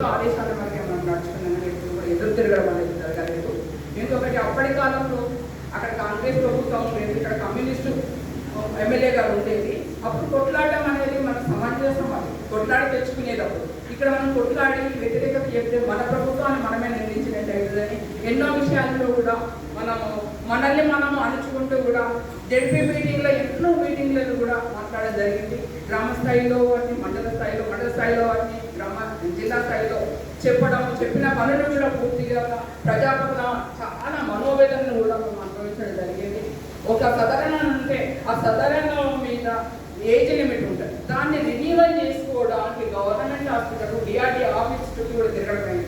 ఆదేశాల వరకే మనం నడుచుకున్నాం ఎదురు తిరగడం అనేది జరగలేదు ఇంకొకటి అప్పటి కాలంలో అక్కడ కాంగ్రెస్ ప్రభుత్వం లేదు ఇక్కడ కమ్యూనిస్టు ఎమ్మెల్యే గారు ఉండేది అప్పుడు కొట్లాడడం అనేది మన సమంజసం అది కొట్లాడి తెచ్చుకునేటప్పుడు ఇక్కడ మనం కొట్లాడి వ్యతిరేకత చెప్తే మన ప్రభుత్వాన్ని మనమే నిర్ణయించినట్టయితుందని ఎన్నో విషయాల్లో కూడా మనము మనల్ని మనము అణుచుకుంటూ కూడా జడ్పీ మీటింగ్లో ఎన్నో మీటింగ్లలో కూడా మాట్లాడడం జరిగింది. గ్రామ స్థాయిలో వాటిని మండల స్థాయిలో మండల స్థాయిలో వాటిని చెప్పడం చెప్పిన పనులు కూడా పూర్తిగా ప్రజాపన చాలా మనోవేదనను కూడా మనం అనుభవించడం జరిగింది. ఒక సదరణ అంటే ఆ సదరణ మీద ఏజ్ లిమిట్ ఉంటుంది. దాన్ని రిన్యూవల్ చేసుకోవడానికి గవర్నమెంట్ హాస్పిటల్ డిఆర్డి ఆఫీస్ చుట్టూ కూడా తిరగడం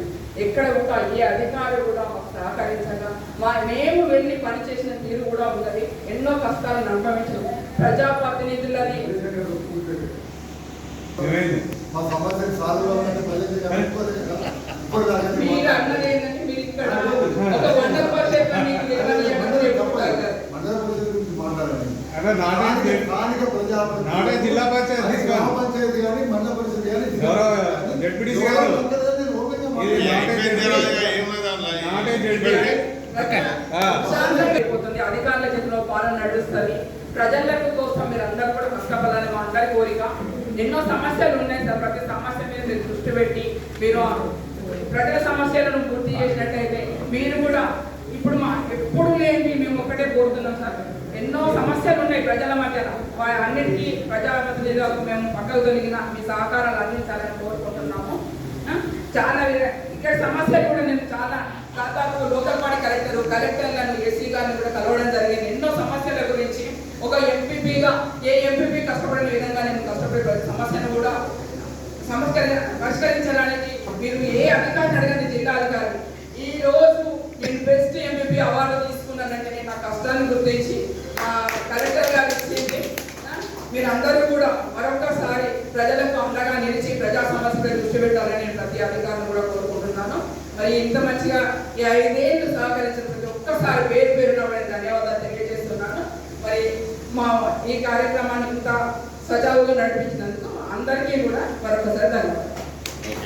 ఎక్కడ ఒక ఏ అధికారి కూడా మాకు సహకరించగా మా మేము వెళ్ళి పనిచేసిన తీరు కూడా ఉన్నది. ఎన్నో కష్టాలను అనుభవించడం ప్రజాప్రతినిధులని ఏమైంది? మా సమస్యలు సాల్వ్ మీరు అన్నది ఏంటంటే మీరు ఇక్కడ ఒక మీకు స్థానిక- జిల్లా పంచాయతీ. గ్రామ పంచాయతీ కానీ మండల పరిషత్ కానీ జడ్పీటీసీ గారు. అధికారుల చేతిలో పాలన నడుస్తుంది. ప్రజలకు కోసం మీరు అందరూ కూడా కష్టపడాలని మా అందరి కోరిక. ఎన్నో సమస్యలు ఉన్నాయి సార్. ప్రతి సమస్య మీద మీరు దృష్టి పెట్టి మీరు ప్రజల సమస్యలను పూర్తి చేసినట్టయితే మీరు కూడా ఇప్పుడు మా ఎప్పుడు లేని మేము ఒకటే కోరుతున్నాం సార్. ఎన్నో సమస్యలు ఉన్నాయి ప్రజల మధ్యన. వా- అన్నిటికీ ప్రజాప్రతినిధులకు మేము పక్కకు తొలగిన మీ సహకారాలు అందించాలని కోరుకుంటున్నాము. చాలా ఇక్కడ సమస్యలు కూడా నేను చాలా దాదాపు లోకల్ బాడీ కలెక్టర్ కలెక్టర్లను ఎస్సీ గారిని కూడా కలవడం జరిగింది. ఎన్నో సమస్యల గురించి ఒక ఎంపీపీగా ఏ ఎంపీపీ కష్టపడిన విధంగా నేను కష్టపడి సమస్యను కూడా సమస్య పరిష్కరించడానికి మీరు ఏ అధికారిని అడగండి జిల్లా అధికారి ఈ రోజు నేను బెస్ట్ ఎంపీ అవార్డు తీసుకున్నానంటే నేను నా కష్టాన్ని గుర్తించి కలెక్టర్ గారు ఇచ్చింది. మీరందరూ కూడా మరొకసారి ప్రజలకు అండగా నిలిచి ప్రజా సమస్యపై దృష్టి పెట్టాలని నేను ప్రతి అధికారిని కూడా కోరుకుంటున్నాను. మరి ఇంత మంచిగా ఈ ఐదేళ్ళు సహకరించిన ప్రతి ఒక్కసారి పేరు పేరున ధన్యవాదాలు తెలియజేస్తున్నాను. మరి మా ఈ కార్యక్రమాన్ని ఇంత సజావుగా నడిపించినందుకు అందరికీ కూడా మరొకసారి ధన్యవాదాలు.